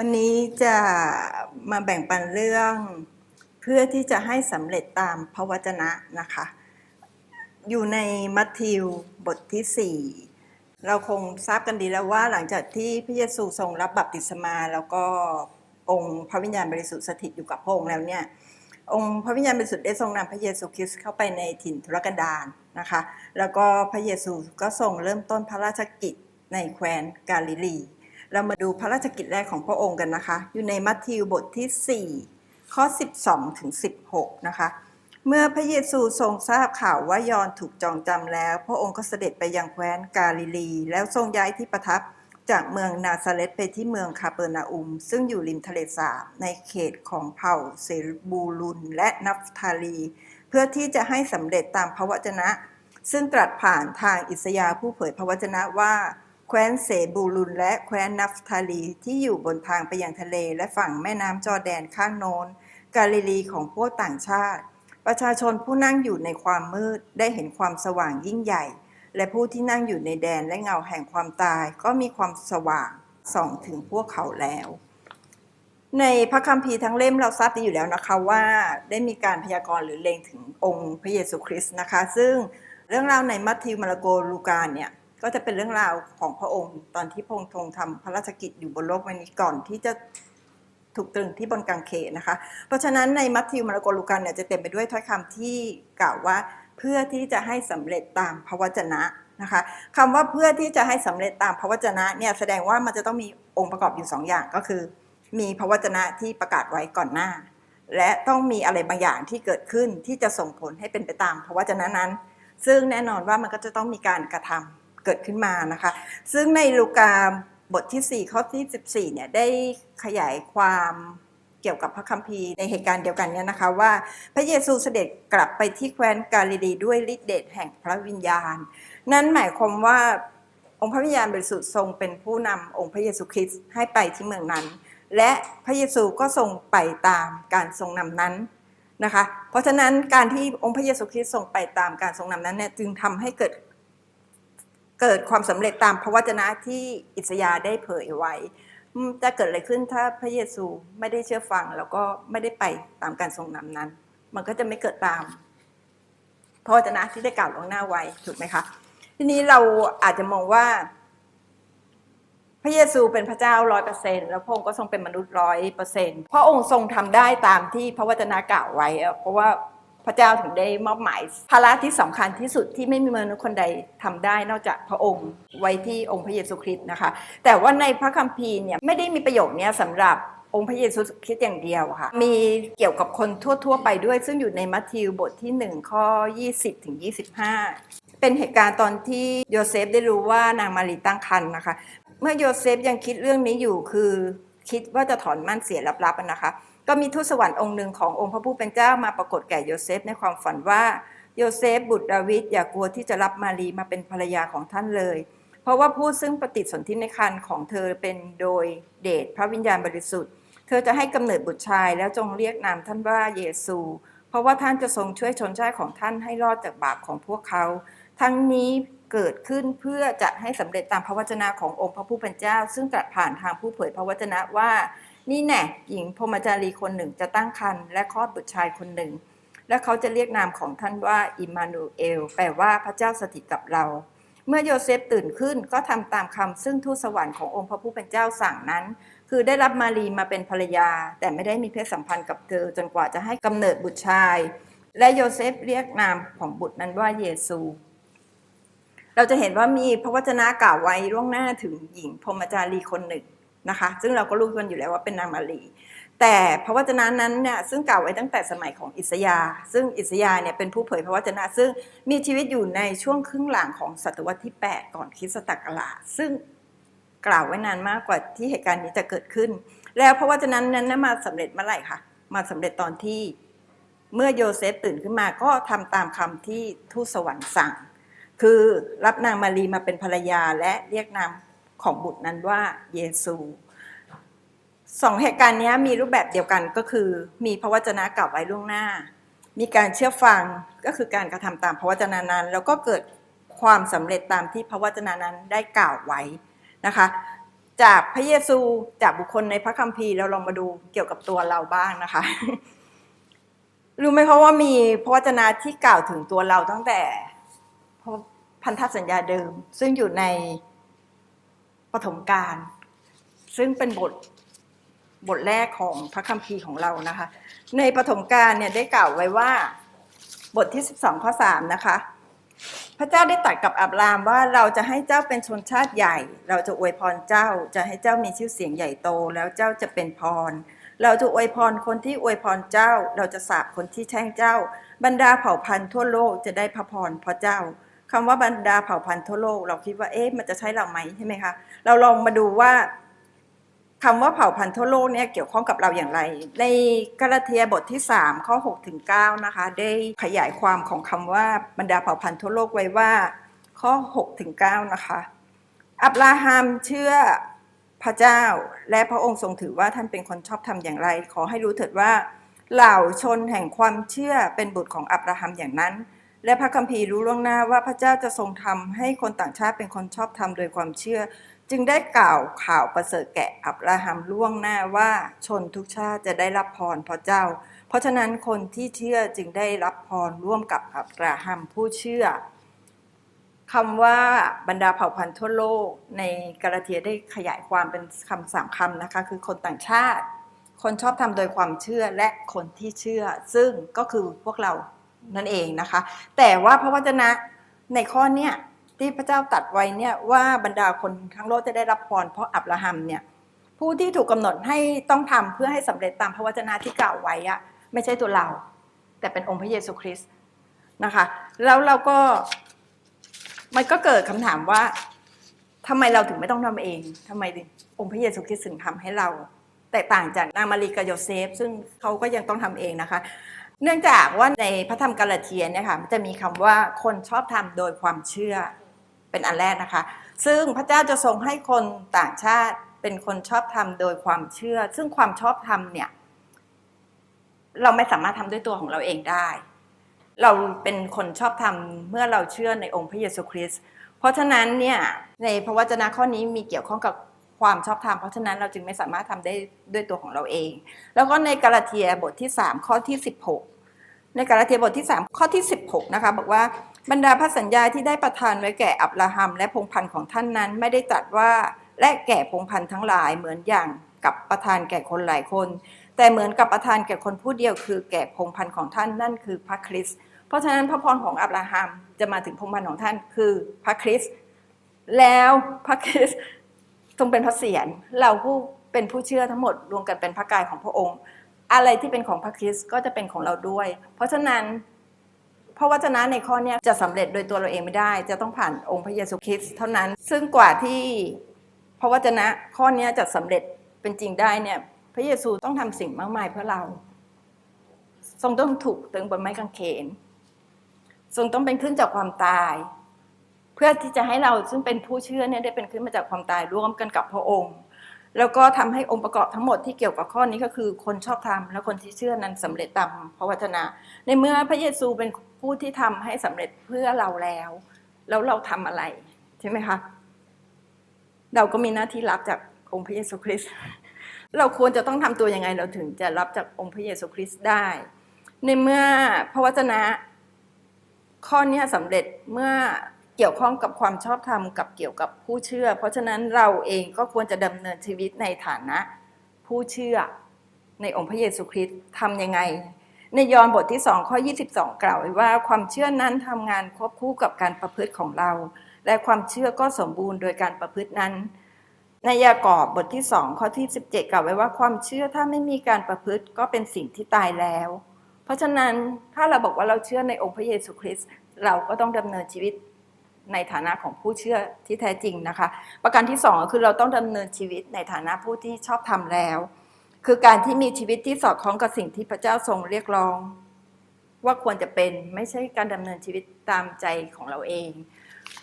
วันนี้จะมาแบ่งปันเรื่องเพื่อที่จะให้สำเร็จตามพระวจนะนะคะ อยู่ในมัทธิวบทที่ 4 เราคงทราบกันดีแล้วว่าหลังจากที่พระเยซูทรงรับบัพติศมา แล้วก็องค์พระวิญญาณบริสุทธิ์สถิตอยู่กับพระองค์แล้วเนี่ยองค์พระวิญญาณบริสุทธิ์ได้ทรงนำพระเยซูคริสต์เข้าไปในถิ่นทุรกันดารนะคะ แล้วก็พระเยซูก็ทรงเริ่มต้นพระราชกิจในแคว้นกาลิลี เรามาดูพระราชกิจแรกของพระองค์กันนะคะ อยู่ในมัทธิวบทที่ 4 ข้อ 12 ถึง 16 นะคะ เมื่อพระเยซูทรงทราบข่าวว่ายอนถูกจองจำแล้ว พระองค์ก็เสด็จไปยังแคว้นกาลิลี แล้วทรงย้ายที่ประทับจากเมืองนาซาเรตไปที่เมืองคาเปอร์นาอุม ซึ่งอยู่ริมทะเลสาบในเขตของเผ่าเซบูลุนและนัฟทาลี เพื่อที่จะให้สำเร็จตามพระวจนะ ซึ่งตรัสผ่านทางอิสยาผู้เผยพระวจนะว่า แคว้นเสบูลุนและแคว้นนัฟทาลีที่อยู่บนทางไปยังทะเลและฝั่งแม่น้ำจอแดนข้างโน้น กาลิลีของพวกต่างชาติ ประชาชนผู้นั่งอยู่ในความมืดได้เห็นความสว่างยิ่งใหญ่ และผู้ที่นั่งอยู่ในแดนและเงาแห่งความตายก็มีความสว่างส่องถึงพวกเขาแล้ว ในพระคัมภีร์ทั้งเล่มเราทราบดีอยู่แล้วนะคะว่าได้มีการพยากรณ์หรือเล็งถึงองค์พระเยซูคริสต์นะคะ ซึ่งเรื่องราวในมัทธิวมาระโกลูกาเนี่ย ก็จะเป็นเรื่องราวของพระองค์ ตอนที่พระองค์ทรงทำพระราชกิจอยู่บนโลกใบนี้ก่อนที่จะถูกตรึงที่บนกางเขนนะคะ เพราะฉะนั้นในมัทธิวมาระโกลูกาเนี่ยจะเต็มไปด้วยถ้อยคำที่กล่าวว่าเพื่อที่จะให้สำเร็จตามพระวจนะนะคะคำว่าเพื่อที่จะให้สำเร็จตามพระวจนะเนี่ยแสดงว่ามันจะต้องมีองค์ประกอบอยู่สองอย่างก็คือ มีพระวจนะที่ประกาศไว้ก่อนหน้า และต้องมีอะไรบางอย่างที่เกิดขึ้นที่จะส่งผลให้เป็นไปตามพระวจนะนั้น ซึ่งแน่นอนว่ามันก็จะต้องมีการกระทำ เกิดขึ้นมานะคะ ซึ่งในลูกาบทที่ 4 ข้อที่ 14เนี่ยได้ขยายความเกี่ยวกับพระคัมภีร์ในเหตุการณ์เดียวกันเนี่ยนะคะว่าพระเยซูเสด็จกลับไปที่แคว้นกาลิลีด้วยฤทธิเดชแห่งพระวิญญาณ นั่นหมายความว่าองค์พระวิญญาณบริสุทธิ์ทรงเป็นผู้นำองค์พระเยซูคริสต์ให้ไปที่เมืองนั้น และพระเยซูก็ทรงไปตามการทรงนำนั้นนะคะ เพราะฉะนั้นการที่องค์พระเยซูคริสต์ทรงไปตามการทรงนำนั้นเนี่ยจึงทำให้เกิด เกิดความสำเร็จตามพระวจนะที่อิสยาห์ได้เผยไว้จะเกิดอะไรขึ้นถ้าพระเยซูไม่ได้เชื่อฟัง แล้วก็ไม่ได้ไปตามการทรงนำนั้น มันก็จะไม่เกิดตามพระวจนะที่ได้กล่าวลงหน้าไว้ถูกไหมคะทีนี้เราอาจจะมองว่า พระเยซูเป็นพระเจ้าร้อยเปอร์เซ็นแล้วพระองค์ก็ทรงเป็นมนุษย์ร้อยเปอร์เซ็นพระองค์ทรงทำได้ตามที่พระวจนะกล่าวไว้ เพราะว่า พระเจ้าถึงได้มอบหมายภาระที่สำคัญที่สุดที่ไม่มีมนุษย์คนใดทำได้นอกจากพระองค์ไว้ที่องค์พระเยซูคริสต์นะคะ แต่ว่าในพระคัมภีร์เนี่ยไม่ได้มีประโยคเนี้ยสำหรับองค์พระเยซูคริสต์อย่างเดียวค่ะ มีเกี่ยวกับคนทั่ว ๆ ไปด้วยซึ่งอยู่ในมัทธิวบทที่ 1 ข้อ 20ถึง25 เป็นเหตุการณ์ตอนที่โยเซฟได้รู้ว่านางมารีตั้งครรภ์นะคะ เมื่อโยเซฟยังคิดเรื่องนี้อยู่คือคิดว่าจะถอนมั่นเสียลับๆนะคะ ก็มีทูตสวรรค์องค์หนึ่งขององค์พระผู้เป็นเจ้ามาปรากฏแก่โยเซฟในความฝันว่าโยเซฟบุตรดาวิดอย่ากลัวที่จะรับมารีมาเป็นภรรยาของท่านเลย เพราะว่าผู้ซึ่งปฏิสนธิในครรภ์ของเธอเป็นโดยเดชพระวิญญาณบริสุทธิ์ เธอจะให้กำเนิดบุตรชายแล้วจงเรียกนามท่านว่าเยซู เพราะว่าท่านจะทรงช่วยชนชาติของท่านให้รอดจากบาปของพวกเขา ทั้งนี้เกิดขึ้นเพื่อจะให้สำเร็จตามพระวจนะขององค์พระผู้เป็นเจ้า ซึ่งตรัสผ่านทางผู้เผยพระวจนะว่า นี่แน่หญิงพรมจารีคนหนึ่งจะตั้งครรภ์และคลอดบุตรชายคนหนึ่ง และเขาจะเรียกนามของท่านว่าอิมานูเอล แปลว่าพระเจ้าสถิตกับเรา เมื่อโยเซฟตื่นขึ้นก็ทำตามคำซึ่งทูตสวรรค์ขององค์พระผู้เป็นเจ้าสั่งนั้น คือได้รับมารีมาเป็นภรรยา แต่ไม่ได้มีเพศสัมพันธ์กับเธอจนกว่าจะให้กำเนิดบุตรชาย และโยเซฟเรียกนามของบุตรนั้นว่าเยซูเราจะเห็นว่ามีพระวจนะกล่าวไว้ล่วงหน้าถึงหญิงพรมจารีคนหนึ่ง นะคะ ซึ่งเราก็รู้กันอยู่แล้วว่าเป็นนางมารีแต่พระวจนะนั้นเนี่ยซึ่งกล่าวไว้ตั้งแต่สมัยของอิสยา ซึ่งอิสยาเนี่ยเป็นผู้เผยพระวจนะ ซึ่งมีชีวิตอยู่ในช่วงครึ่งหลังของศตวรรษที่ 8 ก่อนคริสตศักราชซึ่งกล่าวไว้นานมากกว่าที่เหตุการณ์นี้จะเกิดขึ้น แล้วพระวจนะนั้นมาสำเร็จเมื่อไหร่คะมาสำเร็จตอนที่เมื่อโยเซฟตื่นขึ้นมาก็ทำตามคำที่ทูตสวรรค์สั่ง คือรับนางมารีมาเป็นภรรยาและเรียกนาม ของบุตรนั้นว่าเยซูสองเหตุการณ์นี้มีรูปแบบเดียวกันก็คือ มีพระวจนะกล่าวไว้ล่วงหน้า มีการเชื่อฟังก็คือการกระทำตามพระวจนะนั้น แล้วก็เกิดความสำเร็จตามที่พระวจนะนั้นได้กล่าวไว้นะคะ จากพระเยซูจากบุคคลในพระคัมภีร์เราลองมาดูเกี่ยวกับตัวเราบ้างนะคะรู้ไหมคะว่ามีพระวจนะที่กล่าวถึงตัวเราตั้งแต่พันธสัญญาเดิม ซึ่งอยู่ใน ปฐมกาลซึ่งเป็นบทบทแรกของพระคัมภีร์ของเรานะคะ ในปฐมกาลเนี่ยได้กล่าวไว้ว่าบทที่ 12 ข้อ 3 นะคะ พระเจ้าได้ตรัสกับอับรามว่าเราจะให้เจ้าเป็นชนชาติใหญ่ เราจะอวยพรเจ้าจะให้เจ้ามีชื่อเสียงใหญ่โต แล้วเจ้าจะเป็นพร เราจะอวยพรคนที่อวยพรเจ้า เราจะสาปคนที่แช่งเจ้า บรรดาเผ่าพันธุ์ทั่วโลกจะได้พระพรเพราะเจ้า คำว่าบรรดาเผ่าพันธุ์ทั่วโลก เราคิดว่าเอ๊ะมันจะใช่เราไหมใช่ไหมคะเราลองมาดูว่าคำว่าเผ่าพันธุ์ทั่วโลกเนี่ยเกี่ยวข้องกับเราอย่างไร ในกาลาเทียบทที่ 3 ข้อ6ถึง9นะคะ ได้ขยายความของคำว่าบรรดาเผ่าพันธุ์ทั่วโลกไว้ว่าข้อ6ถึง9นะคะ อับราฮัมเชื่อพระเจ้า และพระองค์ทรงถือว่าท่านเป็นคนชอบทำอย่างไร ขอให้รู้เถิดว่า เหล่าชนแห่งความเชื่อเป็นบุตรของอับราฮัมอย่างนั้น และพระคัมภีร์รู้ล่วงหน้าว่าพระเจ้าจะทรงทำให้คนต่างชาติเป็นคนชอบธรรมโดยความเชื่อ จึงได้กล่าวข่าวประเสริฐแก่อับราฮัมล่วงหน้าว่าชนทุกชาติจะได้รับพรเพราะเจ้า เพราะฉะนั้นคนที่เชื่อจึงได้รับพรร่วมกับอับราฮัมผู้เชื่อคำว่าบรรดาเผ่าพันธุ์ทั่วโลกในกาลาเทียได้ขยายความเป็นคำสามคำนะคะคือคนต่างชาติ คนชอบทำโดยความเชื่อและคนที่เชื่อ ซึ่งก็คือพวกเรา นั่นเองนะคะ แต่ว่าพระวจนะในข้อเนี้ยที่พระเจ้าตัดไว้เนี่ยว่าบรรดาคนทั้งโลกจะได้รับพรเพราะอับราฮัมเนี่ยผู้ที่ถูกกำหนดให้ต้องทำเพื่อให้สำเร็จตามพระวจนะที่กล่าวไว้อะไม่ใช่ตัวเรา แต่เป็นองค์พระเยซูคริสต์นะคะ แล้วเราก็มันก็เกิดคำถามว่าทำไมเราถึงไม่ต้องทำเองทำไมองค์พระเยซูคริสต์ถึงทำให้เรา แตกต่างจากนางมารีกับโยเซฟ ซึ่งเขาก็ยังต้องทำเองนะคะ เนื่องจากว่าในพระธรรมกาลาเทียเนี่ยค่ะมันจะมีคำว่าคนชอบทำโดยความเชื่อเป็นอันแรกนะคะ ซึ่งพระเจ้าจะทรงให้คนต่างชาติเป็นคนชอบทำโดยความเชื่อ ซึ่งความชอบธรรมเนี่ยเราไม่สามารถทำด้วยตัวของเราเองได้ เราเป็นคนชอบทำเมื่อเราเชื่อในองค์พระเยซูคริสต์เพราะฉะนั้นเนี่ยในพระวจนะข้อนี้มีเกี่ยวข้องกับ ความชอบธรรมเพราะฉะนั้นเราจึงไม่สามารถทำได้ด้วยตัวของเราเอง แล้วก็ในกาลาเทียบทที่ 3 ข้อที่ 16 ในกาลาเทียบทที่ 3 ข้อที่ 16นะคะบอกว่าบรรดาพระสัญญาที่ได้ประทานไว้แก่อับราฮัมและพงพันธ์ของท่านนั้น ไม่ได้ตรัสว่าและแก่พงพันธ์ทั้งหลายเหมือนอย่างกับประทานแก่คนหลายคน แต่เหมือนกับประทานแก่คนผู้เดียวคือแก่พงพันธ์ของท่านนั่นคือพระคริสต์เพราะฉะนั้นพระพรของอับราฮัมจะมาถึงพงพันธ์ของท่านคือพระคริสต์แล้วพระคริสต์ ทรงเป็นพระเศียรเราผู้เป็นผู้เชื่อทั้งหมดรวมกันเป็นพระกายของพระองค์ อะไรที่เป็นของพระคริสต์ก็จะเป็นของเราด้วย เพราะฉะนั้นพระวจนะในข้อนี้จะสำเร็จโดยตัวเราเองไม่ได้ จะต้องผ่านองค์พระเยซูคริสต์เท่านั้น ซึ่งกว่าที่พระวจนะข้อนี้จะสำเร็จเป็นจริงได้เนี่ยพระเยซูต้องทำสิ่งมากมายเพื่อเรา ทรงต้องถูกตึงบนไม้กางเขน ทรงต้องเป็นขึ้นจากความตาย เพื่อที่จะให้เราซึ่งเป็นผู้เชื่อเนี่ยได้เป็นขึ้นมาจากความตายร่วมกันกับพระองค์ แล้วก็ทำให้องค์ประกอบทั้งหมดที่เกี่ยวกับข้อนี้ก็คือ คนชอบธรรมและคนที่เชื่อนั้นสำเร็จตามพระวจนะ ในเมื่อพระเยซูเป็นผู้ที่ทำให้สำเร็จเพื่อเราแล้ว แล้วเราทำอะไรใช่ไหมคะเราก็มีหน้าที่รับจากองค์พระเยซูคริสต์เราควรจะต้องทำตัวยังไงเราถึงจะรับจากองค์พระเยซูคริสต์ได้ ในเมื่อพระวจนะข้อนี้สำเร็จเมื่อ เกี่ยวข้องกับความชอบธรรมกับเกี่ยวกับผู้เชื่อ เพราะฉะนั้นเราเองก็ควรจะดำเนินชีวิตในฐานะ ผู้เชื่อในองค์พระเยซูคริสต์ทำยังไง ในยอห์นบทที่2ข้อ 22 กล่าวไว้ว่าความเชื่อนั้นทำงานควบคู่กับการประพฤติของเรา และความเชื่อก็สมบูรณ์โดยการประพฤตินั้น ในยากอบบทที่2ข้อที่ 17 กล่าวไว้ว่าความเชื่อถ้าไม่มีการประพฤติก็เป็นสิ่งที่ตายแล้ว เพราะฉะนั้นถ้าเราบอกว่าเราเชื่อในองค์พระเยซูคริสต์เราก็ต้องดำเนินชีวิต ในฐานะของผู้เชื่อที่แท้จริงนะคะ ประการที่สองก็คือเราต้องดำเนินชีวิตในฐานะผู้ที่ชอบทำแล้ว คือการที่มีชีวิตที่สอดคล้องกับสิ่งที่พระเจ้าทรงเรียกร้อง ว่าควรจะเป็นไม่ใช่การดำเนินชีวิตตามใจของเราเอง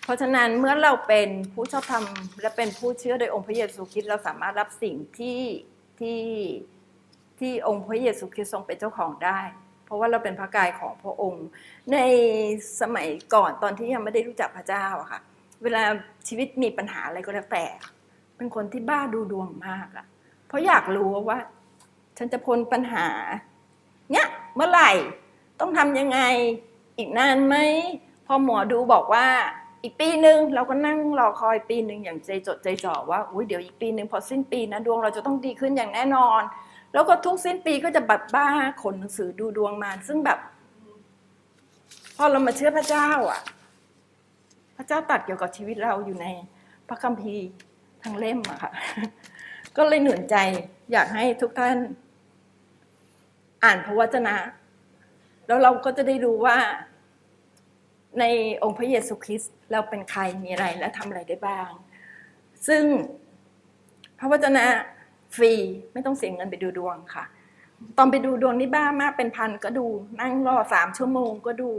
เพราะฉะนั้นเมื่อเราเป็นผู้ชอบธรรมและเป็นผู้เชื่อโดยองค์พระเยซูคริสต์เราสามารถรับสิ่งที่ที่ที่องค์พระเยซูคริสต์ทรงเป็นเจ้าของได้ ราะว่าเราเป็นพระกายของพระองค์ ในสมัยก่อนตอนที่ยังไม่ได้รู้จักพระเจ้าอะค่ะ เวลาชีวิตมีปัญหาอะไรก็แล้วแต่ เป็นคนที่บ้าดูดวงมากอะเพราะอยากรู้ว่า ฉันจะพ้นปัญหา เนี่ยเมื่อไหร่ต้องทำยังไงอีกนานไหมพอหมอดูบอกว่าอีกปีหนึ่งเราก็นั่งรอคอยปีหนึ่งอย่างใจจดใจจ่อว่าอุ้ยเดี๋ยวอีกปีหนึ่งพอสิ้นปีนะดวงเราจะต้องดีขึ้นอย่างแน่นอน แล้วก็ทุกสิ้นปีก็จะแบบบ้าขนหนังสือดูดวงมา ซึ่งแบบ พอเรามาเชื่อพระเจ้า อะ พระเจ้าตัดเกี่ยวกับชีวิตเราอยู่ในพระคัมภีร์ทั้งเล่มอะค่ะ ก็เลยหนุนใจอยากให้ทุกท่าน อ่านพระวจนะ แล้วเราก็จะได้รู้ว่า ในองค์พระเยซูคริสต์เราเป็นใครมีอะไรและทำอะไรได้บ้าง ซึ่งพระวจนะ ฟรีไม่ต้องเสียเงินไปดูดวงค่ะ ตอนไปดูดวงนี่บ้ามากเป็นพันก็ดู นั่งรอสามชั่วโมงก็ดู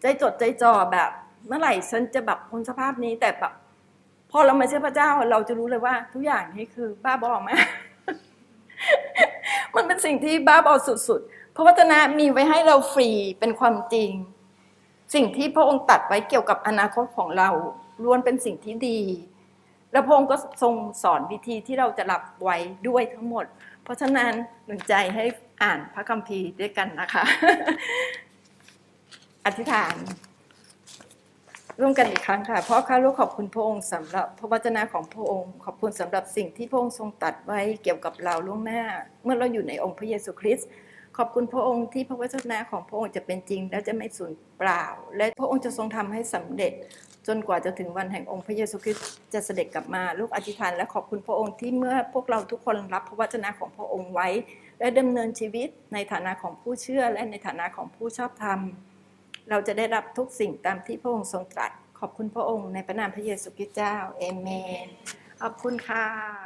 ใจจดใจจ่อแบบ เมื่อไหร่ฉันจะแบบพ้นสภาพนี้แต่แบบพอเรามาเชื่อพระเจ้าเราจะรู้เลยว่า ทุกอย่างนี่คือบ้าบอมากมันเป็นสิ่งที่บ้าบอสุดๆพระวจนะมีไว้ให้เราฟรีเป็นความจริง สิ่งที่พระองค์ตัดไว้เกี่ยวกับอนาคตของเราล้วนเป็นสิ่งที่ดี แล้วพระองค์ก็ทรงสอนวิธีที่เราจะรับไว้ด้วยทั้งหมด เพราะฉะนั้นหนุนใจให้อ่านพระคัมภีร์ด้วยกันนะคะ อธิษฐาน ร่วมกันอีกครั้งค่ะเพราะข้าลูกขอบคุณพระองค์สำหรับพระวจนะของพระองค์ ขอบคุณสำหรับสิ่งที่พระองค์ทรงตัดไว้เกี่ยวกับเราล่วงหน้า เมื่อเราอยู่ในองค์พระเยซูคริสต์ขอบคุณพระองค์ที่พระวจนะของพระองค์จะเป็นจริง และจะไม่สูญเปล่า และพระองค์จะทรงทำให้สำเร็จ จนกว่าจะถึงวันแห่งองค์พระเยซูคริสต์จะเสด็จกลับมา ลูกอธิษฐานและขอบคุณพระองค์ที่เมื่อพวกเราทุกคนรับพระวจนะของพระองค์ไว้ และดำเนินชีวิตในฐานะของผู้เชื่อและในฐานะของผู้ชอบธรรม เราจะได้รับทุกสิ่งตามที่พระองค์ทรงตรัสขอบคุณพระองค์ในพระนามพระเยซูคริสต์เจ้าเอเมนขอบคุณค่ะ